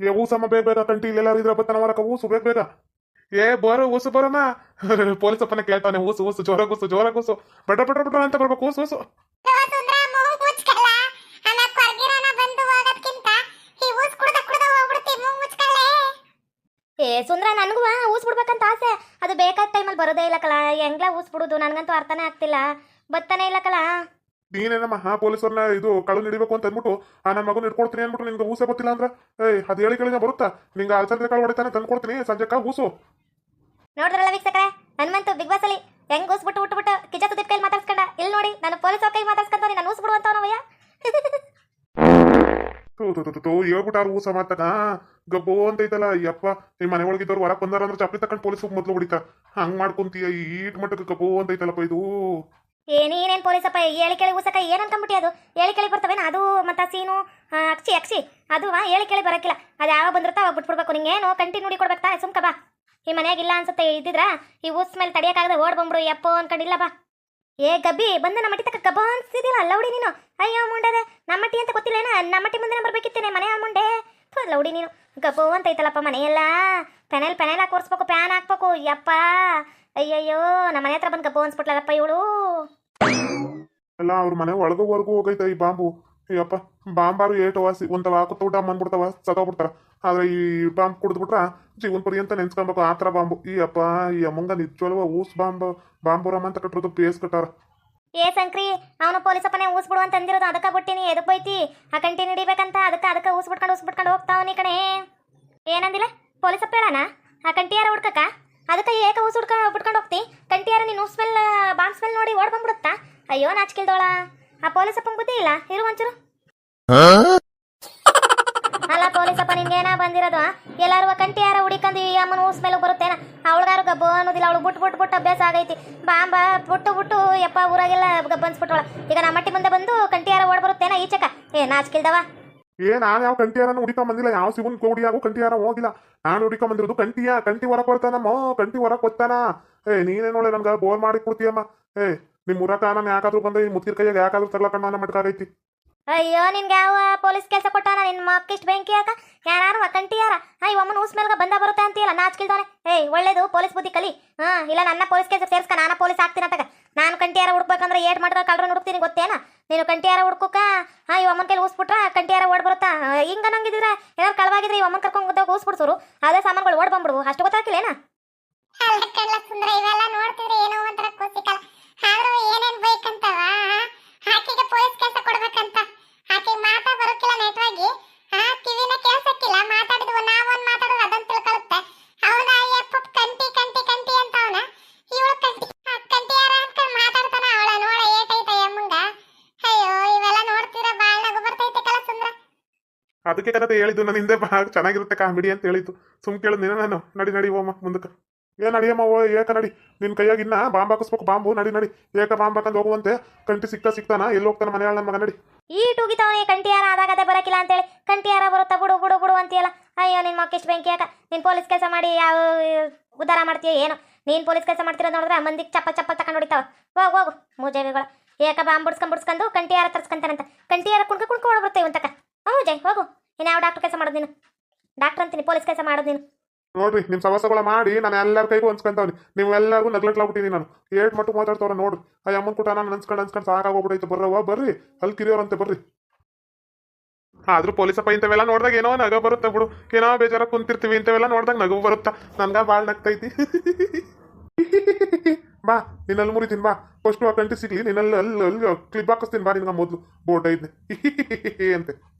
ಏ ಊಸಮ್ಮ ಬೇಗ ಬೇಗ ಕಂಟಿ ಇಲ್ಲೆಲ್ಲಾರು ಇದ್ರ ಬತ್ತನ ಮಾಡಕ ಊಸು ಬೇಗ ಬೇಗ ಏ ಬರೋ ಊಸು ಬರೋಣ ಪೊಲೀಸ್ ಅಪ್ಪನ ಕೇಳ್ತಾನೆ ಊಸು ಊಸು ಜೋರ ಕೂಸು ಜೋರ ಕೂಸು ಬಡ ಬಡ ಬಡ ಅಂತ ಬರ್ಬೇಕು ಊಸು ಊಸು ಗಬ ಸುಂದ್ರ ಮೂಗ್ ಮುಚ್ಕಲ್ಲ ಆಮೇಲೆ ಕೊರ್ಗಿರನ ಬಂದು ಹೋಗೋದ್ಕಿಂತ ಈ ಹೂಸ್ ಕುಡ್ದ ಕುಡ್ದ ಹೋಗ್ಬಿಡ್ತಿ ಮೂಗ್ ಮುಚ್ಕಲ್ಲೇ ಏ ಸುಂದ್ರ ನನಗೂ ಊಸ್ ಬಿಡ್ಬೇಕಂತ ಆಸೆ. ಅದು ಬೇಕಾದ ಟೈಮಲ್ಲಿ ಬರೋದೇ ಇಲ್ಲ ಕಲ. ಹೆಂಗ್ಲ ಊಸ್ ಬಿಡುದು? ನನಗಂತೂ ಅರ್ಥನೇ ಆಗ್ತಿಲ್ಲ. ಬತ್ತಾನೆ ಇಲ್ಲ ಕಲ. ನೀನೇನಮ್ಮ ಹಾ ಪೊಲೀಸರ್ನ ಇದು ಕಳು ಹಿಡಿಬೇಕು ಅಂತ ಅಂದ್ಬಿಟ್ಟು ಆ ನನ್ನ ಮಗನ ಇಟ್ಕೊಡ್ತೀನಿ ಅಂದ್ಬಿಟ್ಟು ನಿನ್ಗೆ ಊಸೆ ಗೊತ್ತಿಲ್ಲ ಅಂದ್ರೆ? ಏ ಅದು ಹೇಳಿ ಕೇಳಿನ ಬರುತ್ತಾ? ನಿಂಗೆ ಅಲ್ಸಂದ್ರೆ ಕಾಳು ಹೊಡಿತಾನೆ ತಂದು ಕೊಡ್ತೀನಿ. ಸಂಜೆಕ ಊಸು. ನೋಡ್ರಲ್ಲ ವೀಕ್ಷಕರೇ? ಹನುಮಂತು ಬಿಗ್ ಬಾಸ್ ಅಲ್ಲಿ ಹೆಂಗ್ ಊಸ್ ಬಿಟ್ಟು ಬಿಟ್ಟು ಬಿಟ್ಟು ಕಿಜ ತುದಿ ಕೈಲಿ ಮಾತಾಡ್ಸ್ಕೊಂಡ? ಇಲ್ಲಿ ನೋಡಿ ನಾನು ಪೊಲೀಸ್ ಕೈ ಮಾತಾಡ್ಸ್ಕೊಂತ ನಾನು ಊಸ್ ಬಿಡುವಂತವನವಯ್ಯ. ತೂ ತೋ ತೂ, ತೂ ತೂ ಹೇಳ್ಬಿಟ್ಟಾರ ಊಸ ಮಾತಕ ಗಬ್ಬೋ ಅಂತ ಐತಲ್ಲ ಅಯ್ಯಪ್ಪ ಈ ಮನೆ ಒಳಗಿದ್ದವ್ರು ಹೊರಗೆ ಬಂದಾರ ಅಂದ್ರೆ ಚಪ್ಪಲಿ ತಕೊಂಡು ಪೊಲೀಸ್ ಮೊದ್ಲು ಹೊಡಿತಾ ಹಂಗ್ ಮಾಡ್ಕೊಂತೀಯ ಈಟ್ ಮಟ್ಟಕ್ಕೆ ಗಬ್ಬೋ ಅಂತ ಐತಲ್ಲಪ್ಪ ಇದು. ಏ ಪೊಲೀಸ್ ಪೊಲೀಸಪ್ಪ ಹೇಳಿ ಕೇಳಿ ಉಸಕ ಏನ್ ಅನ್ಕೊಂಬಿಟ್ಟಿ ಅದು? ಹೇಳಿ ಕೇಳಿ ಬರ್ತವೇನ? ಅದು ಮತ್ತ ಸೀನು ಅಕ್ಷಿ ಅಕ್ಷಿ. ಅದು ಹೇಳಿ ಕೇಳಿ ಬರಕಿಲ್ಲ. ಅದು ಯಾವಾಗ ಬಂದಿರ್ತಾವ ಬಿಟ್ಬಿಡ್ಬೇಕು. ನಿಂಗೇನು ಕಂಟಿ ನೋಡಿ ಕೊಡ್ಬೇಕು ಸುಮ್ಕ ಬಾ. ಈ ಮನ್ಯಾಗ ಇಲ್ಲ ಅನ್ಸುತ್ತೆ, ಇದ್ದಿದ್ರ ಈ ಉಸ್ ಮೇಲೆ ತಡಿಯಕ್ಕಾಗದೆ ಓಡ್ ಬಂದ್ಬಿಡು ಯಪ್ಪೋ ಅನ್ಕೊಂಡಿಲ್ಲ ಬಾ. ಏ, ಗಬ್ಬಿ, ಬಂದ ನಮ್ಮಟ್ಟಿ ತಕ್ಕ ಗಬ್ಬ ಅನ್ಸಿದಿಲ್ಲ ಅಲ್ಲೌಡಿ ನೀನು. ಅಯ್ಯೋ, ಮುಂಡದೆ. ನಮ್ಮಟ್ಟಿ ಅಂತ ಗೊತ್ತಿಲ್ಲ ಏನ? ನಮ್ಮಟ್ಟಿ ಮುಂದೆ ಬರ್ಬೇಕಿತ್ತೇನೆ, ಮನೆ ಮುಂಡೆ ಲೌಡಿ ನೀನು. ಗಬ್ಬು ಅಂತ ಐತಲ್ಲಪ್ಪ ಮನೆಯೆಲ್ಲ. ಪೆನೆಲ್ ಪೆನೆಲ್ ಹಾಕಿ ಒರ್ಸ್ಬೇಕು ಪ್ಯಾನ್ ಹಾಕ್ಬೇಕು. ಯಪ್ಪ. ಅಯ್ಯಯ್ಯೋ ನಮ್ಮ ಮನೆ ಹತ್ರ ಬಂದು ಗಬ್ಬು ಅನ್ಸ್ಬಿಟ್ಲಲ್ಲಪ್ಪ ಇವಳು. ಅಲ್ಲ, ಅವ್ರ ಮನೆ ಒಳಗೂ ಹೊರಗೂ ಹೋಗೈತೆ ಈ ಬಾಂಬು. ಅಯ್ಯಪ್ಪ, ಬಾಂಬಾರು ಏಟು ವಾಸಿ ಒಂಥವ ಊಟ ಬಂದ್ಬಿಡ್ತಾವ ಸತ್ತೋಗ್ಬಿಡ್ತಾರ. ಆದ್ರೆ ಈ ಬಾಂಬ್ ಕುಡಿದ್ಬಿಟ್ರ ಜೀವನ ಪರ್ಯಂತ ನೆನ್ಸ್ಕೊಬೇಕು, ಆ ಥರ ಬಾಂಬು. ಈ ಅಪ್ಪ ಈ ಅಮ್ಮಂಗ ನಿಜವಲ್ವ ಊಸ್ ಬಾಂಬ್. ಬಾಂಬುರಮ್ಮ ಅಂತ ಕಟ್ಟಿರೋದು ಪೇಸ್ ಕಟ್ಟಾರ. ಏ ಸಂಕ್ರಿ, ಅವನು ಪೊಲೀಸಪ್ಪನೇ ಊಸ್ಬಿಡು ಅಂತ ಅಂದಿರೋದು, ಅದಕ್ಕೆ ಬಿಟ್ಟಿನಿ ಎದಕ್ಕೆ ಬೈತಿ ಆ ಕಂಟಿ ಹಿಡಿಬೇಕಂತ ಅದಕ್ಕೆ ಅದಕ್ಕೆ ಊಸ್ಬಿಟ್ಕೊಂಡು ಊಸ್ಬಿಟ್ಕೊಂಡು ಊಸ್ ಬಿಟ್ಕೊಂಡು ಹೋಗ್ತಾವನಿ ಕಣೆ ಏನಂದಿಲ್ಲ? ಪೊಲೀಸಪ್ಪ ಹೇಳಣ ಆ ಕಂಟಿಯಾರ ಹುಡ್ಕಕ್ಕ? ಅದಕ್ಕೆ ಏಕ ಊಸ್ ಹುಡ್ಕ ಬಿಟ್ಕೊಂಡು ಹೋಗ್ತಿ? ಕಂಟಿಯಾರ ನೀನು ಸ್ಮೆಲ್ ಬಾಂಬ್ ಸ್ಮೆಲ್ ನೋಡಿ ಓಡ್ ಬಂದ್ಬಿಡುತ್ತಾ? ಅಯ್ಯೋ, ನಾಚಿಕಿಲ್ದೋಳ. ಆ ಪೊಲೀಸಪ್ಪಂಗೆ ಬುದ್ಧಿ ಇಲ್ಲ? ಇರು ಒಂಚೂರು. ಅಲ್ಲ ಪೊಲೀಸಪ್ಪ ನಿನ್ಗೇನ ಬಂದಿರೋದು? ಎಲ್ಲಾರು ಕಂಟಿಯಾರ ಕಂಟಿ ಯಾರ ಹುಡಿಕಂದು ಈ ಅಮ್ಮನ ಊಸ್ ಮೇಲೆ ಬರುತ್ತೇನ? ಅವಳಗಾರು ಗಬ್ಬು ಅನ್ನೋದಿಲ್ಲ, ಅವಳು ಬಿಟ್ಟು ಬಿಟ್ಟು ಬಿಟ್ಟು ಅಭ್ಯಾಸ ಆಗೈತಿ. ಬಾಂಬ ಬಿಟ್ಟು ಬಿಟ್ಟು, ಯಪ್ಪ, ಊರಾಗೆಲ್ಲ ಗಬ್ಬ ಅನ್ಸ್ಬಿಟ್ಟವಳ ಈಗ ನಮ್ಮಟ್ಟಿ ಮುಂದೆ ಬಂದು ಕಂಟಿ ಯಾರ ಓಡ್ ಬರುತ್ತೇನ ಈಚಕ ಏ ನಾಚಿಕಿಲ್ದವ ಏ, ನಾನು ಯಾವ ಕಂಟಿಯಾರನ್ನು ಹುಡಿಕೊಂಡ್ ಬಂದಿಲ್ಲ, ಯಾವ ಶಿವನ್ ಕೋಡಿಯಾಗೂ ಕಂಟಿಯಾರ ಹೋಗಿಲ್ಲ ನಾನು ಹುಡಿಕೊಂಡ್ ಬಂದಿರೋದು ಕಂಟಿಯ ಕಂಟಿ ಹೊರ ಬರ್ತಾನಮ್ಮ ಕಂಟಿ ಹೊರ ಬರ್ತಾನ? ಏ ನೀನೇ ನೋಡಿ ನನ್ಗೆ ಬೋರ್ ಮಾಡಿ ಕೊಡ್ತೀಯಮ್ಮ ಏ, ನಿಮ್ ಊರಕ ನಾನು ಯಾಕಾದ್ರೂ ಬಂದ ಈ ಕೈಯಾಗ ಯಾಕಾದ್ರೂ ತಗ್ಲಕಣ್ಣ ಮಟ್ಕಾಗೈತಿ. ಅಯ್ಯೋ, ನಿನ್ಗೆ ಯಾವ ಪೊಲೀಸ್ ಕೆಲಸ ಕೊಟ್ಟಾನ? ನಿನ್ನ ಮಕ್ಕಿಷ್ಟು ಬೆಂಕಿ ಯಾಕ ಯಾರು ಕಂಟಿಯಾರ ಹಾ ಈ ಒಮ್ಮನ ಊಸ್ ಮೇಲ್ಗ ಬಂದ ಬರುತ್ತೆ ಅಂತೀಯಲ್ಲ, ನಾಚಿಕಿಲ್ದವನೆ? ಏಯ್, ಒಳ್ಳೇದು, ಪೊಲೀಸ್ ಬುದ್ಧಿ ಕಲಿ. ಹಾ, ಇಲ್ಲ, ನನ್ನ ಪೊಲೀಸ್ ಕೆಲಸ ಸೇರ್ಸ್ಕ, ನಾನು ಪೊಲೀಸ್ ಆಗ್ತೀನಿ ಅಂತಕ ನಾನು ಕಂಟಿಯಾರ ಹುಡ್ಬೇಕಂದ್ರೆ ಏಟ್ ಮಾಡಿದ್ರೆ ಕಳ್ರನ್ನ ಹುಡುಕ್ತೀನಿ ಗೊತ್ತೇನ? ನೀನು ಕಂಟಿಯಾರ ಹುಡ್ಕೋಕ? ಹಾ, ಈ ಒಮ್ಮನ ಕೈಲಿ ಊಸ್ಬಿಟ್ರ ಕಂಟಿಯಾರ ಓಡ್ ಬರುತ್ತಾ? ಹಿಂಗ ನಂಗಿದ್ರೆ ಏನಾರು ಕಳವಾಗಿದ್ರೆ ಈ ಕರ್ಕೊಂಡು ಊಸ್ಬಿಡ್ಸೋರು. ಅದೇ ಸಾಮಾನುಗಳು ಓಡ್ ಬಂದ್ಬಿಡು ಅಷ್ಟು ಗೊತ್ತಾಗಿಲ್ಲೇನ ಸುಂದ್ರ ಏನೋ ಒಂಥರ ಕೂಸಿಕಲ್ಲ. ಏನೇನ್ ಬೇಕಂತವ? ಆಕೆಗೆ ಪೊಲೀಸ್ ಕೆಲಸ ಕೊಡ್ಬೇಕಂತ. ಮಾತಾ ಬರೋಕಿಲ್ಲ ನೆಟ್ವಾಗಿ. ಹಾ ಕಿವಿನ ಕೇಳ್ಸಕ್ಕಿಲ್ಲ ಮಾತಾಡಿದ್ವು. ನಾವೊಂದ್ ಮಾತಾಡೋದು ಅದನ್ನ ತಿಳ್ಕೊಳುತ್ತೆ ಅವನ ಯಪ್ಪ ಕಂಟಿ ಕಂಟಿ ಕಂಟಿ ಅಂತ ಅವನ ಇವಳು ಕಂಟಿ ಕಂಟಿ ಯಾರ ಅಂತ ಮಾತಾಡ್ತಾನ ಅವಳ. ನೋಡ, ಏಟೈತ ಎಮ್ಮಂಗ ಅಯ್ಯೋ, ಇವೆಲ್ಲ ನೋಡ್ತಿದ್ರೆ ಬಾಳ ನಗು ಬರ್ತೈತೆ ಕಲ ಸುಂದ್ರ. ಅದಕ್ಕೆ ಕದತೆ ಹೇಳಿದ್ದು, ನನ್ನ ಹಿಂದೆ ಬಹಳ ಚೆನ್ನಾಗಿರುತ್ತೆ ಕಾಮಿಡಿ ಅಂತ ಹೇಳಿದ್ದು. ಸುಮ್ ಕೇಳಿದ್ ನೀನು ನಾನು. ನಡಿ ನಡಿ, ಹೋಮ, ಮುಂದಕ್ಕೆ. ಏ ನಡಿಯಮ್ಮ ಓ, ಏಕ ನಡಿ. ನಿನ್ ಕೈಯಾಗ ಇನ್ನ ಬಾಂಬ್ ಹಾಕಿಸ್ಬೇಕು, ಬಾಂಬು, ನಡಿ ನಡಿ. ಏಕ ಬಾಂಬ್ ಹಾಕಂದ್ ಹೋಗುವಂತೆ ಕಂಟಿ ಸಿಕ್ತಾ ಸಿಕ್ತಾನ? ಎಲ್ಲಿ ಹೋಗ್ತಾನ ಮನೆ ನನ್ನ ಮಗ, ನಡಿ. ಈ ಟುಗಿತಾವನೆ ಕಂಟಿಯಾರ ಆದಾಗ ಅದೇ ಬರಕಿಲ್ಲ ಅಂತೇಳಿ. ಕಂಟಿಯಾರ ಬರುತ್ತಾ? ಬಿಡು ಬಿಡು ಬಿಡು ಅಂತೀಯಲ್ಲ. ಅಯ್ಯೋ, ನಿನ್ ಮಕ್ಕಿಷ್ಟು ಬೆಂಕಿ ಯಾಕ ನೀನ್ ಪೊಲೀಸ್ ಕೆಲಸ ಮಾಡಿ ಯಾವ ಉದ್ದಾರ ಮಾಡ್ತೀಯ ಏನು. ನೀನ್ ಪೊಲೀಸ್ ಕೆಲಸ ಮಾಡ್ತಿರೋದು ನೋಡಿದ್ರೆ ಮಂದಿಗೆ ಚಪ್ಪ ಚಪ್ಪ ತಕೊಂಡು ಹೊಡಿತಾವ. ಹೋಗು ಹೋಗು. ಮೂಜೇವಿಗಳ ಏಕ ಬಾಂಬ್ ಬಿಡ್ಸ್ಕೊಂಡ್ ಬಿಡ್ಸ್ಕೊಂಡು ಕಂಟಿಯಾರ ತರ್ಸ್ಕೊಂತಾನಂತ. ಕಂಟಿಯಾರ ಕುಣ್ಕ ಕುಣ್ಕ ಹೊಡ್ಬಿಡ್ತೇವೆ ಅಂತಕ್ಕ ಹ್ಞೂ, ಜೈ, ಹೋಗು. ಇನ್ನು ಯಾವ ಡಾಕ್ಟರ್ ಕೆಲಸ ಮಾಡೋದು ನೀನು? ಡಾಕ್ಟರ್ ಅಂತೀನಿ, ಪೊಲೀಸ್ ಕೆಲಸ ಮಾಡೋದು ನೀನು. ನೋಡ್ರಿ, ನಿಮ್ ಸವಸಗಳ ಮಾಡಿ, ನಾನು ಎಲ್ಲರ ಕೈಗೂ ಅನ್ಸ್ಕೊಂತವ್ನಿ. ನೀವು ಎಲ್ಲರಿಗೂ ನಗ್ಲಟ್ಲಾಗ್ಬಿಟ್ಟಿನಿ ನಾನು. ಏಟ್ ಮಟ್ಟು ಮಾತಾಡ್ತಾವ್ರ ನೋಡ್ರಿ. ಆ ಅಮ್ಮನ್ ಕೂಟ ನಾನು ಅನ್ಸ್ಕೊಂಡು ಅನ್ಸ್ಕೊಂಡು ಸಾಕಾಗೋಗ್ಬಿಟ್ಟೈತೆ ಬರ್ರವ್ವ, ಬರ್ರಿ. ಅಲ್ಲಿ ಕಿರಿಯೋರಂತೆ ಬರ್ರಿ. ಆದ್ರೂ ಪೊಲೀಸಪ್ಪ ಇಂಥವೆಲ್ಲ ನೋಡಿದಾಗ ಏನೋ ನಗ ಬರುತ್ತೆ ಬಿಡು. ಏನೋ ಬೇಜಾರ ಕುಂತಿರ್ತೀವಿ, ಇಂಥವೆಲ್ಲ ನೋಡಿದಾಗ ನಗು ಬರುತ್ತಾ? ನನ್ಗ ಬಾಳ್ ನಗ್ತೈತಿ. ಬಾ ನಿನ್ನಲ್ಲಿ ಮುರಿತೀನಿ, ಬಾ. ಫಸ್ಟ್ ಆ ಕಂಟಿ ಸಿಗ್ಲಿ ನಿನ್ನಲ್ಲಿ ಅಲ್ಲಿ ಅಲ್ಲಿ ಕ್ಲಿಪ್ ಹಾಕಿಸ್ತೀನಿ, ಬಾ ನಿನ್ನ ಮೊದ್ಲು. ಬೋಟ್ ಐದ್ನೆ. ಅಂತೆ.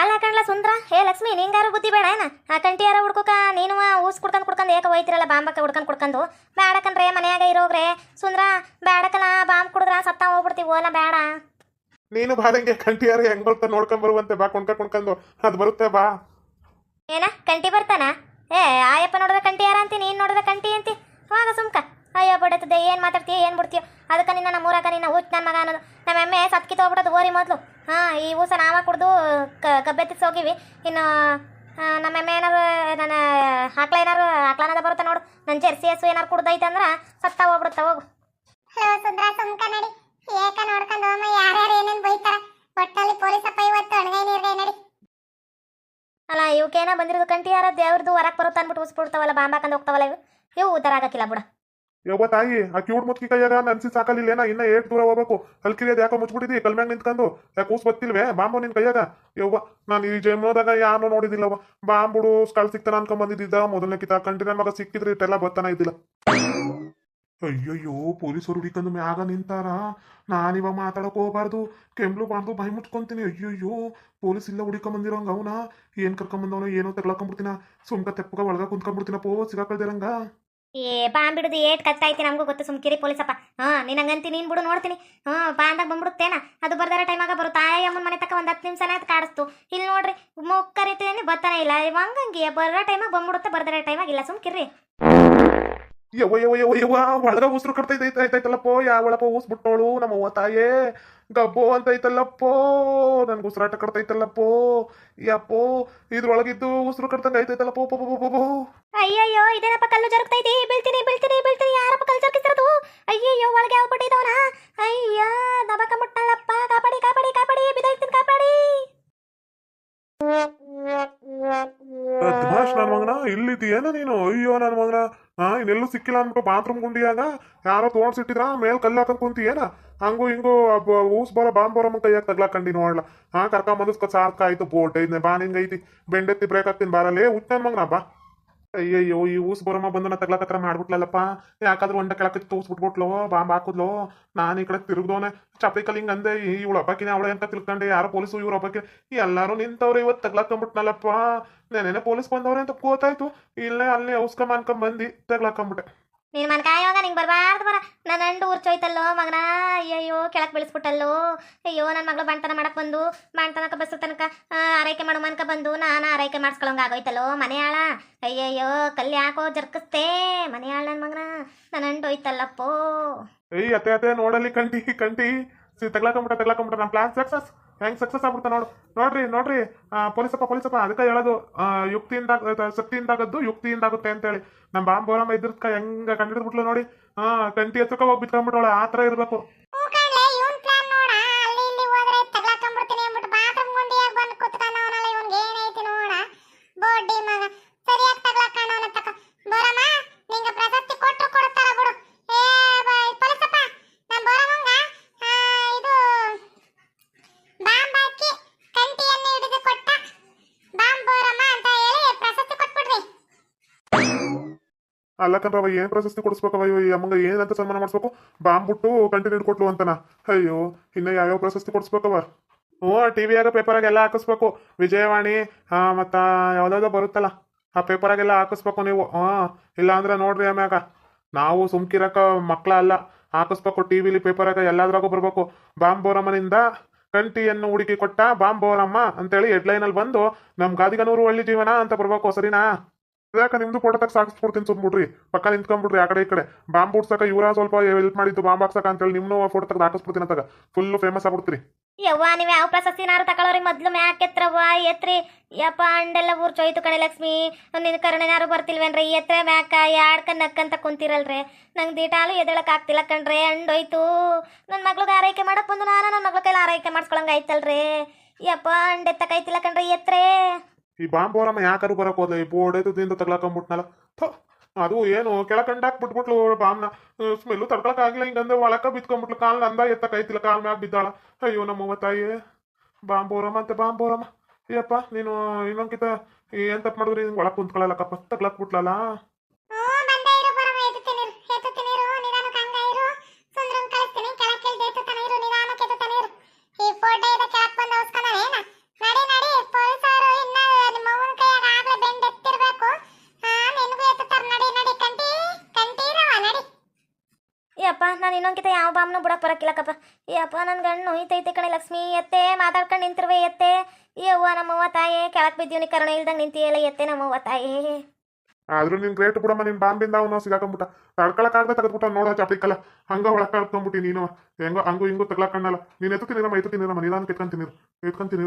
ಅಲ್ಲ ಕಣ್ಲ ಸುಂದ್ರ. ಹೇ ಲಕ್ಷ್ಮಿ ನಿಂಗಾರು ಬುದ್ಧಿ ಬೇಡ ಏನ? ಆ ಕಂಟಿಯಾರ ಹುಡ್ಕೋಕ ನೀನು ಊಸ್ ಕುಡ್ಕೊಂಡು ಕುಡ್ಕೊಂಡು ಏಕ ಹೋಯ್ತಿರಲ್ಲ ಬಾಂಬಕ್ಕೆ ಹುಡ್ಕೊಂಡು ಕುಡ್ಕೊಂಡು. ಬೇಡಕನ್ರೆ ಮನೆಯಾಗ ಇರೋಗ್ರೆ. ಸುಂದ್ರ ಬೇಡಕಲ್ಲ ಬಾಂಬ್ ಕುಡಿದ್ರ ಸತ್ತ ಹೋಗ್ಬಿಡ್ತೀವಿ ಓಲ ಬೇಡ ನೀನು ಬಾದಂಗೆ ಕಂಟಿಯಾರ ಹೆಂಗ್ ಬರ್ತಾ ನೋಡ್ಕೊಂಡ್ ಬರುವಂತೆ ಬಾ ಕುಣ್ಕ ಕುಣ್ಕೊಂಡು. ಅದು ಬರುತ್ತೆ ಬಾ. ಏನ? ಕಂಟಿ ಬರ್ತಾನ? ಏ ಆಯಪ್ಪ ನೋಡಿದ್ರೆ ಕಂಟಿ ಯಾರ ಅಂತಿ ನೀನು ನೋಡಿದ್ರೆ ಕಂಟಿ ಅಂತಿ. ಹೋಗ ಸುಮ್ಕ. ಅಯ್ಯೋ ಬಿಡತ್ತದೆ ಏನು ಮಾತಾಡ್ತೀಯ ಏನು ಬಿಡ್ತೀಯ? ಅದಕ್ಕೆ ನಿನ್ನ ನಮ್ಮ ಊರಾಗ ನಿನ್ನ ಹುಚ್ಚ ನನ್ನ ಮಗ ಅನ್ನೋದು. ನಮ್ಮ ಎಮ್ಮೆ ಸತ್ಕಿ ತೊಗೊಬಿಡೋದು ಓರಿ ಮೊದಲು. ಹಾಂ ಈ ಊಸ ನಾವ ಕುಡ್ದು ಕ ಕಬ್ಬೆತ್ತಿಸ್ ಹೋಗಿವಿ. ಇನ್ನು ನಮ್ಮ ಎಮ್ಮೆ ಏನಾರು ನನ್ನ ಹಾಕ್ಲ ಏನಾರು ಹಾಕ್ಲಾನದ ಬರುತ್ತೆ ನೋಡು. ನನ್ನ ಜೆರ್ಸಿ ಹಸು ಏನಾರು ಕುಡ್ದೈತೆ ಅಂದ್ರೆ ಸತ್ತ ಹೋಗ್ಬಿಡುತ್ತೆ ಹೋಗು. ಹಲೋ ಸುಂದ್ರ ಸುಮ್ಕ ನಡಿ. ಏಕ ನೋಡ್ಕೊಂಡು ಹೋಮ ಯಾರ್ಯಾರು ಏನೇನು ಬೈತಾರ. ಒಟ್ಟಲ್ಲಿ ಪೊಲೀಸಪ್ಪ ಇವತ್ತು ಅಣಗೈ ನೀರ್ಗೈ ನಡಿ. ಅಲ್ಲ ಇವಕ್ಕೇನ ಬಂದಿರೋದು ಕಂಟಿ ಯಾರ ದೇವ್ರದ್ದು ಹೊರಗೆ ಬರುತ್ತೆ ಅಂದ್ಬಿಟ್ಟು ಉಸ್ಬಿಡ್ತಾವಲ್ಲ ಬಾಂಬಾಕಂದು ಹೋಗ್ತಾವಲ್ಲ ಇವು. ಇವು ಉದ್ದಾರ ಆಗಕ್ಕಿಲ್ಲ ಬಿಡ. ಯವ್ವ ತಾಯಿ, ಆ ಕಿವುಡ್ ಮುತ್ಕಿ ಕೈಯಾಗ ನನ್ಸಿ ಸಾಕಲಿಲ್ಲೇನ ಇನ್ನ ಏಟ್ ದೂರ ಹೋಗ್ಬೇಕು. ಹಲ್ಕಿರಿಯದ್ ಯಾಕೋ ಮುಚ್ಬಿಟ್ಟಿದಿ? ಕಲ್ಮ್ಯಾಗ ನಿಂತ್ಕೊಂಡು. ಯಾಕೆ ಕೂಸ್ ಬತ್ತಿಲ್ವೇ? ಬಾಂಬು ನಿನ್ ಕೈಯಾಗ? ಯವ್ವ ನಾನು ಈ ಜನ್ಮದಾಗ ಯಾರು ನೋಡಿದಿಲ್ಲವ ಬಾಂಬುಡು ಸ್ಕಲ್ ಸಿಗ್ತಾನ ಅನ್ಕೊಂಡ್ ಬಂದಿದ್ದ ಮೊದಲನೇ ಕಿತ ಕಂಟಿ ನನ್ ಮಗ ಸಿಕ್ಕಿದ್ರೆ, ಇಟ್ಟೆಲ್ಲ ಬರ್ತಾನ ಇದ್ದಿಲ್ಲ. ಅಯ್ಯಯ್ಯೋ, ಪೊಲೀಸರು ಹುಡಿಕೊಂಡು ಮ್ಯಾಗ ನಿಂತಾರ? ನಾನಿವಾಗ ಮಾತಾಡಕ್ ಹೋಗ್ಬಾರ್ದು. ಕೆಂಬ್ಲು ಬಾರ್ದು ಬಾಯಿ ಮುಚ್ಕೊಂತೀನಿ. ಅಯ್ಯಯ್ಯೋ, ಪೊಲೀಸ್ ಇಲ್ಲ ಹುಡಿಕೊಂಡ್ ಬಂದಿರೋಂಗ ಅವನ? ಏನ್ ಕರ್ಕೊಂಡ್ ಏನೋ ತಗ್ಲಾಕೊಂಡ್ಬಿಡ್ತೀನ ಸುಮ್ಕ ತೆಪ್ಪಗ ಒಳಗ ಕುಂತ್ಕೊಂಡ್ಬಿಡ್ತೀನ ಪೋ ಸಿಗಾಕಳ್ದಿರಂಗ ಏ ಬಾಂಬ್ ಬಿಡುದು ಏಟ್ ಕತ್ತೈತಿ ನಮಗೂ ಗೊತ್ತು ಸುಮ್ಕಿರಿ ಪೊಲೀಸಪ್ಪ. ಹಾ, ನೀನ್ ಹಂಗಂತಿ, ನೀನ್ ಬಿಡು, ನೋಡ್ತೀನಿ. ಹಾ ಬಾಂದಾಗ ಬಂದ್ಬಿಡುತ್ತೇನ? ಅದು ಬರ್ದಾರ ಟೈಮಾಗ ಬರುತ್ತೆ ತಾಯಿ ಅಮ್ಮನ ಮನೆ ತಕ್ಕ ಒಂದ್ ಹತ್ತು ನಿಮಿಷ ಅಂತ ಕಾಡಿಸ್ತು. ಇಲ್ಲಿ ನೋಡ್ರಿ ಮುಕ್ಕರಿತೀನಿ ಬರ್ತಾನೆ ಇಲ್ಲ. ಹಂಗಂಗೆ ಬರೋ ಟೈಮಾಗ ಬಂದ್ಬಿಡುತ್ತೆ, ಬರ್ದಾರ ಟೈಮಾಗ ಇಲ್ಲ. ಸುಮ್ಕಿರ್ರಿ ಯವ್ವ ಯವ್ವ ಯವ್ವ ಯವ್ವ, ಒಳಗ ಉಸಿರು ಕಟ್ತೈತೆ ಐತೈತಲ್ಲಪ್ಪೋ, ಯಾವ ಒಳಪ ಊಸ್ ಬಿಟ್ಟೋಳು ನಮ್ಮ ತಾಯೇ? ಗಬ್ಬೋ ಅಂತ ಐತಲ್ಲಪ್ಪೋ ನನ್ಗೆ ಉಸಿರಾಟ ಕಟ್ತೈತಲ್ಲಪ್ಪೋ, ಯಪ್ಪೋ, ಇದ್ರೊಳಗಿದ್ದು ಉಸಿರು ಕಟ್ತಂಗ ಐತೈತಲ್ಲಪ್ಪೋ, ಪೋ ಅಯ್ಯಯ್ಯೋ, ಇದೇನಪ್ಪ ಕಲ್ಲು ಜರುಗ್ತೈತಿ? ಬೀಳ್ತೀನಿ ಬೀಳ್ತೀನಿ ಬೀಳ್ತೀನಿ, ಯಾರಪ್ಪ ಕಲ್ಲು ಜರುಗಿಸಿರೋದು? ಅಯ್ಯಯ್ಯೋ, ಒಳಗೆ ಯಾವ ಬಿಟ್ಟಿದ್ದವನ ಅಯ್ಯ ದಬಕ ಮುಟ್ಟಲ್ಲಪ್ಪ, ಕಾಪಾಡಿ ಕಾಪಾಡಿ ಕಾಪಾಡಿ ಬಿದ್ದೈತೀನಿ ಕಾಪಾಡಿ. ಬದ್ಮಾಶ್ ನನ್ ಮಗನ, ಇಲ್ಲಿದ್ದೀಯೇನ ನೀನು? ಅಯ್ಯೋ ನನ್ ಮಗನ. ಹಾ, ಇನ್ನೆಲ್ಲೂ ಸಿಕ್ಕಿಲ್ಲ ಅನ್ಬಿಟ್ಟು ಬಾತ್ರೂಮ್ ಗುಂಡಿಯಾಗ? ಯಾರೋ ತೋಡ್ಸಿಟ್ಟಿದ್ರ ಮೇಲ್ ಕಲ್ಲು ಹಾಕೊಂಡ್ ಹಂಗೂ ಹಿಂಗೂ ಅಬ್ಬ ಊಸ್ ಬರೋ ಬಾಂಬ್ ಬರೋ ಕೈಯಾಗ ತಗ್ಲಾಕಂಡಿ ನೋಡ್ಲ ಹಾ ಮನಸ್ಕ ಸಾರ್ಕ ಆಯ್ತು ಬೋಟ್ ಐದ್ನೆ ಬಾ, ನಿಂಗೈತಿ. ಬೆಂಡೆ ಬೆಂಡೆತ್ತಿ ಬ್ರೇಕ್ ಹಾಕ್ತೀನಿ ಬಾರಲ್ಲೇ ಹುಚ್ಚ ನನ್ ಮಗನ, ಬಾ. ಅಯ್ಯಯ್ಯೋ, ಈ ಊಸ್ ಬರಮ್ಮ ಬಂದು ನಾ ತಗ್ಲಾಕತ್ರ ಮಾಡ್ಬಿಟ್ಲಲ್ಲಪ್ಪ. ಯಾಕಾದ್ರೂ ಒಂದ ಕೆಳಕ್ಕೆ ತೂಸ್ಬಿಟ್ಬಿಟ್ಲೋ ಬಾಂಬ್ ಹಾಕುದ್ಲೋ ನಾನು ಈ ಕಡೆ ತಿರುಗ್ದೋನೆ ಚಪ್ಪಿಕಲ್ ಹಿಂಗೆ ಅಂದೆ ಇವಳು ಹಬ್ಬಕಿನ ಅವಳೆ ಅಂತ ತಿಳ್ಕೊಂಡೆ, ಯಾರೋ ಪೊಲೀಸು ಇವ್ರ ಹಬ್ಬಕ್ಕೆ. ಎಲ್ಲಾರು ನಿಂತವ್ರೆ ಇವತ್ತು ತಗ್ಲಾಕೊಂಬಿಟ್ನಲ್ಲಪ್ಪ ನೆನೆನೆ ಪೊಲೀಸ್ ಬಂದವ್ರೆ ಅಂತ ಗೊತ್ತಾಯ್ತು. ಇಲ್ಲೇ, ಅಲ್ಲಿ ಔಸ್ಕಮ್ ಅನ್ಕೊಂಡ್ ತಗ್ಲಾಕೊಂಬಿಟ್ಟೆ. ನೀನ್ ಮನ್ಕಾಯೋಗ ನಿಂಗೆ ಬರಬಾರ್ದು ಬರ ನನ್ನ ಅಂಡು ಊರ್ಚೋಯ್ತಲ್ಲೋ ಮಗನ? ಅಯ್ಯಯ್ಯೋ, ಕೆಳಕ್ ಬೆಳೆಸ್ಬಿಟ್ಟಲ್ಲೋ? ಅಯ್ಯೋ ನನ್ನ ಮಗಳು ಬಾಣ್ತನ ಮಾಡಕ್ ಬಂದು ಬಾಣ್ತನಕ ಬಸ್ ತನಕ ಆರೈಕೆ ಮಾಡು ಮನ್ಕ ಬಂದು ನಾನು ಆರೈಕೆ ಮಾಡಿಸ್ಕೊಳಂಗ ಆಗೋಯ್ತಲ್ಲೋ ಮನೆಯಾಳ? ಅಯ್ಯಯ್ಯೋ, ಕಲ್ಲಿ ಯಾಕೋ ಜರ್ಕಿಸ್ತೆ ಮನೆ ಆಳ ನನ್ನ ಮಗನ. ನನ್ನ ಅಂಡು ಹೋಯ್ತಲ್ಲಪ್ಪೋ. ಏಯ್, ಅತ್ತೆ ಅತ್ತೆ ನೋಡಲಿ ಕಂಟಿ ಕಂಟಿ ತಗ್ಲಾಕೊಂಬಿಟ್ಟ ತಗ್ಲಾಕೊಂಬಿಟ್ಟ ನಮ್ಮ ಪ್ಲಾನ್ ಸಕ್ಸಸ್ ಹೆಂಗ್ ಸಕ್ಸಸ್ ಆಗ್ಬಿಡ್ತಾ ನೋಡು. ನೋಡ್ರಿ ನೋಡ್ರಿ ಪೊಲೀಸಪ್ಪ ಪೊಲೀಸಪ್ಪ, ಅದಕ್ಕೆ ಹೇಳೋದು ಯುಕ್ತಿಯಿಂದ ಶಕ್ತಿಯಿಂದಾಗದ್ದು ಯುಕ್ತಿಯಿಂದಾಗುತ್ತೆ ಅಂತೇಳಿ. ನಮ್ಮ ಬಾಂಬೋರಮ್ಮ ಇದ್ರದ್ಕ ಹೆಂಗ ಕಂಡಿಡ್ಬಿಟ್ಲು ನೋಡಿ. ಹಾ ಕಂಟಿ ಹತ್ರಕ್ಕೆ ಹೋಗಿ ಬಿತ್ಕೊಂಡ್ಬಿಟ್ಟವಳೆ ಆ ಥರ ಇರಬೇಕು ಹೂ ಕಣ್ಲೆ ಇವನ್ ಪ್ಲಾನ್ ನೋಡ ಅಲ್ಲಿ ಇಲ್ಲಿ ಹೋದ್ರೆ ತಗ್ಲಾಕೊಂಡ್ಬಿಡ್ತೀನಿ ಅಂದ್ಬಿಟ್ಟು ಬಾತ್ರೂಮ್ ಗುಂಡಿಯಾಗ ಬಂದು ಕುತ್ಕೊಂಡವನಲ್ಲ ಇವನ್ಗೆ ಏನೈತಿ ನೋಡ ಬೋಡಿ ಮಗ ಸರಿಯಾಗಿ ತಗ್ಲಾಕೊಂಡವನ ತಕ ಬೋರಮ್ಮ ನಿಂಗೆ ಪ್ರಶಸ್ತಿ ಕೊಟ್ರು ಕೊಡ್ತಾರ ಬಿಡು ಏ ಬ- ಪೊಲೀಸಪ್ಪ ನಮ್ಮ ಬೋರಮ್ಮಂಗ ಆ, ಇದು ಬಾಂಬ್ ಹಾಕಿ ಕಂಟಿಯನ್ನು ಹಿಡಿದು ಕೊಟ್ಟ ಬಾಂಬ್ ಬೋರಮ್ಮ ಅಂತ ಹೇಳಿ ಪ್ರಶಸ್ತಿ ಕೊಟ್ಬಿಡ್ರಿ ಅಲ್ಲಕಂದ್ರವ, ಏನ್ ಪ್ರಶಸ್ತಿ ಕೊಡಿಸ್ಬೇಕವ ಈ ಅಮ್ಮಂಗ ಏನಂತ ಸನ್ಮಾನ ಮಾಡಿಸ್ಬೇಕು? ಬಾಂಬ್ ಬಿಟ್ಟು ಕಂಟಿನ್ಯೂ ಕೊಟ್ಲು ಅಂತನ. ಅಯ್ಯೋ, ಇನ್ನ ಯಾವ್ಯಾವ ಪ್ರಶಸ್ತಿ ಕೊಡಿಸ್ಬೇಕವ? ಹ್ಞೂ ಟಿವಿಯಾಗ ಪೇಪರಾಗೆಲ್ಲ ಹಾಕಿಸ್ಬೇಕು. ವಿಜಯವಾಣಿ ಹಾ ಮತ್ತ, ಯಾವ್ದಾವ್ದೋ ಬರುತ್ತಲ್ಲ, ಆ ಪೇಪರಾಗೆಲ್ಲ ಹಾಕಿಸ್ಬೇಕು ನೀವು. ಹಾ ಇಲ್ಲ ಅಂದ್ರೆ ನೋಡ್ರಿ ಆಮ್ಯಾಗ. ನಾವು ಸುಮ್ಕಿರಕ ಮಕ್ಳ ಅಲ್ಲ, ಹಾಕಿಸ್ಬೇಕು ಟಿವಿಲಿ ಪೇಪರಾಗ ಎಲ್ಲಾದ್ರಾಗೂ ಬರ್ಬೇಕು. ಬಾಂಬ್ ಬೋರಮ್ಮನಿಂದ ಕಂಟಿಯನ್ನು ಹುಡುಕಿ ಕೊಟ್ಟ ಬಾಂಬ್ ಬೋರಮ್ಮ ಅಂತೇಳಿ ಹೆಡ್ಲೈನಲ್ಲಿ ಬಂದು, ನಮ್ ಗಾದಿಗನೂರು ಒಳ್ಳೆ ಜೀವನ ಅಂತ ಬರ್ಬೇಕು, ಸರಿನಾ? ಯಾಕ ನಿಮ್ದು ಫೋಟೋ ತಗ ಸಾಕಿಸ್ಬಿಡ್ತೀನಿ ಸುಮ್ಬಿಡ್ರಿ ಪಕ್ಕ ನಿಂತ್ಕೊಂಡ್ಬಿಡ್ರಿ ಆ ಕಡೆ ಈ ಕಡೆ. ಬಾಂಬ್ ಬಿಡ್ಸಕ ಇವರ ಸ್ವಲ್ಪ ಹೆಲ್ಪ್ ಮಾಡಿದ್ದು ಬಾಂಬ್ ಹಾಕ್ಸಕ ಅಂತೇಳಿ ನಿಮ್ನು ಫೋಟೋ ತೆಗೆದು ಹಾಕಿಸ್ಬಿಡ್ತೀನಿ ಅಂತ ಫುಲ್ ಫೇಮಸ್ ಆಗ್ಬಿಡ್ತೀರಿ. ಯವ್ವ, ನೀವು ಯಾವ ಪ್ರಶಸ್ತಿನಾರು ತಗೊಳ್ಳೋರಿ ಮೊದ್ಲು ಮ್ಯಾಕ್ ಎತ್ರವ್ವ? ಎತ್ರಿ? ಯಪ್ಪ, ಅಂಡೆಲ್ಲ ಊರ್ ಚೋಯ್ತು ಕಣೆ ಲಕ್ಷ್ಮಿ. ನಿನ್ನ ಕರುಣೆನಾರು ಬರ್ತಿಲ್ವೇನ್ರಿ? ಎತ್ರ ಮ್ಯಾಕ ಯಾಡ್ಕ ನಕ್ಕಂತ ಕುಂತಿರಲ್ರಿ. ನಂಗೆ ದೀಟಾಲು ಎದಳಕ್ ಆಗ್ತಿಲ್ಲ ಕಣ್ರಿ. ಅಂಡೋಯ್ತು. ನನ್ನ ಮಗ್ಳಿಗೆ ಆರೈಕೆ ಮಾಡಕ್ ಬಂದು ನಾನು ನನ್ನ ಮಗಳ ಕೈಲಿ ಆರೈಕೆ ಮಾಡಿಸ್ಕೊಳಂಗ ಆಯ್ತಲ್ರಿ. ಯಪ್ಪ ಅಂಡೆತ್ತಕೈತಿಲ್ಲ ಕಣ್ರಿ ಎತ್ರೇ. ಈ ಬಾಂಬ್ ಅವರಮ್ಮ ಯಾಕಾರು ಬರಕ್ ಹೋದ ಈ ಬೋರ್ಡ್ ದಿಂದ ತಗ್ಲಾಕೊಂಡ್ಬಿಟ್ನಲ್ಲ ಥು, ಅದು ಏನು ಕೆಳಕಂಡಾಕ್ ಬಿಟ್ಬಿಟ್ಲು ಬಾಮ್ನ ಸ್ಮೆಲ್ಲು ತಡ್ಕೊಳಕ್ ಆಗಿಲ್ಲ ಹಿಂಗಂದ್ರೆ ಒಳಕ ಬಿತ್ಕೊಂಡ್ಬಿಟ್ಲು ಕಾಲ್ ಅಂದ ಎತ್ತ ಕೈತಿಲ್ಲ. ಕಾಲ್ ಮ್ಯಾಗ ಬಿದ್ದಾಳ. ಅಯ್ಯೋ ನಮ್ಮ ತಾಯಿ ಬಾಂಬ್ ಅವರಮ್ಮ ಅಂತ ಬಾಂಬ್ ಅವರಮ್ಮ ಅಯ್ಯಪ್ಪ ನೀನು ಇನ್ನೊಂದ್ಕಿತ ಏನ್ ತಪ್ಪು ಮಾಡಿದ್ರಿ? ಕುಂತ್ಕೊಳ್ಳಲ್ಲ ಕುಂತ್ಕೊಳ್ಳಲ್ಲಕ್ಕಪ್ಪ ತಗ್ಲಾಕ್ ಬಿಟ್ಲಲ್ಲ ಹ್ಞೂ ಬಂದೇ ಇರು ಬರಮ್ಮ ಎತ್ತುತ್ತೀನಿ ಇರು ಎತ್ತುತ್ತೀನಿ ಇರು ನಿಧಾನಕ್ಕೆ ಹಂಗ ಇರು ಸುಂದ್ರನ್ ಕಳಿಸ್ತೀನಿ ಕೆಳಕ್ಕೆ ಇಳ್ದು ಎತ್ತುತ್ತಾನೆ ಇರು ನಿಧಾನಕ್ಕೆ ಎತ್ತುತ್ತಾನೆ ಇರು ಈ ಫೋಟೋ ಇದೆ ಕೆಳಕ್ಕೆ ಬಂದು ಅವಸ್ಕೊಂಡಾನೇನ ನಡಿ ನಡಿ ಪೊಲೀಸರು ಇನ್ನ ನಿಮ್ಮ ಅವ್ವನ ಕೈಯಾಗ ಆಗ್ಲೇ ಬೆಂಡ್ ಎತ್ತಿರ್ಬೇಕು ಹಾ ನಿನಗೂ ಎತ್ತುತ್ತಾರ ನಡಿ ನಡಿ ಕಂಟಿ ಕಂಟಿ ಇರವ ನಡಿ ಯಪ್ಪ ನಾನು ಇನ್ನೊಂದ್ಕಿತ ಯಾವ ಬಾಮ್ನು ಬಿಡಕ್ ಬರಕ್ಕಿಲ್ಲಕ್ಕಪ್ಪ ಅಪ್ಪ ನನ್ನ ಗಂಡು ನೋಯ್ತೈತೆ ಕಣೆ ಲಕ್ಷ್ಮಿ, ಎತ್ತೆ, ಮಾತಾಡ್ಕೊಂಡು ನಿಂತಿರುವೆ, ಎತ್ತೆ. ಯವ್ವ ನಮ್ಮವ್ವ ತಾಯೇ ಕೆಳಕ್ ಬಿದ್ದೀವ್ನಿ ಕರುಣೆ, ಇಲ್ದಂಗೆ ನಿಂತಿಯಲ್ಲ, ಎತ್ತೆ ನಮ್ಮವ್ವ ತಾಯೇ. ಆದ್ರೂ ನಿನ್ ರೇಟ್ ಬಿಡಮ್ಮ, ನಿನ್ ಬಾಂಬಿಂದ ಅವನು ಸಿಗಾಕೊಂಬಿಟ್ಟ ತಡ್ಕೊಳಕ್ ಆಗದೆ ತೆಗೆದ್ಬಿಟ್ಟ ನೋಡೋ ಚಾಪಿಕಲ್ಲ. ಹಂಗ ಒಳಗ್ ಕಳ್ಕೊಂಬಿಟ್ಟಿ ನೀನು. ಹೆಂಗೋ ಹಂಗು ಹಿಂಗು ತಗ್ಲಾಕಣ್ಣಲ್ಲ ನೀನ್ ಎತ್ತು ತಿನ್ನಿರಮ್ಮ, ಎತ್ತು ನಮ್ಮ ನಿಧಾನಕ್ಕೆ ಎತ್ಕೊಂತೀನಿ ಎತ್ಕೊಂತೀನಿ